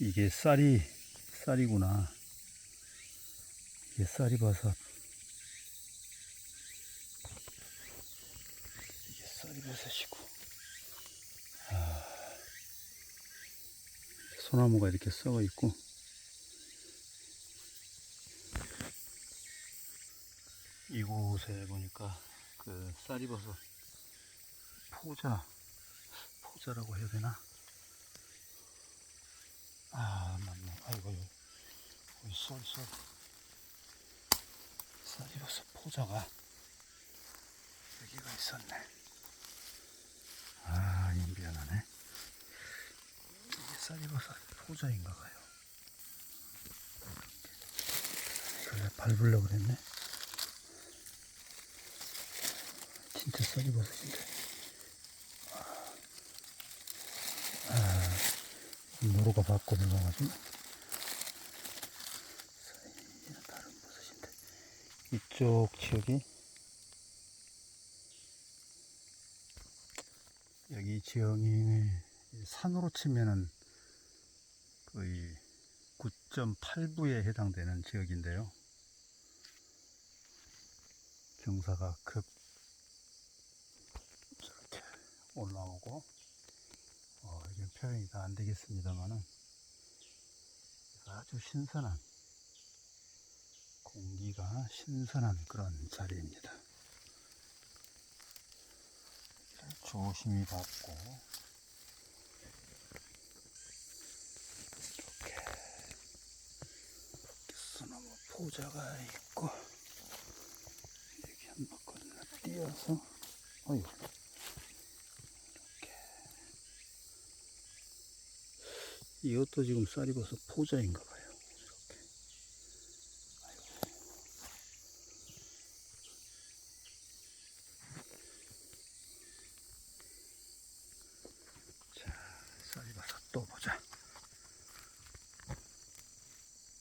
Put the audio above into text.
이게 쌀이 쌀이구나. 이게 쌀이버섯. 이게 쌀이버섯이고. 아, 소나무가 이렇게 썩어 있고. 이곳에 보니까 그 쌀이버섯 포자 포자라고 해야 되나? 아. 아이고, 여기 쏠, 쏠. 쌀이버섯 포자가 여기가 있었네. 아, 이건 미안하네. 이게 쌀이버섯 포자인가 봐요. 이걸 밟으려고 그랬네. 진짜 쌀이버섯인데. 노루가 받고 들어가가지고 사이는 다른 버섯인데 이쪽 지역이? 여기 지형이 산으로 치면은 거의 9.8부에 해당되는 지역인데요. 경사가 급 저렇게 올라오고 어, 이게 표현이 다 안 되겠습니다만은 아주 신선한 공기가 신선한 그런 자리입니다. 조심히 받고 이렇게 소나무 포자가 있고 여기 한 바퀴 띄어서 어휴 이것도 지금 쌀이버섯 포자인가 봐요.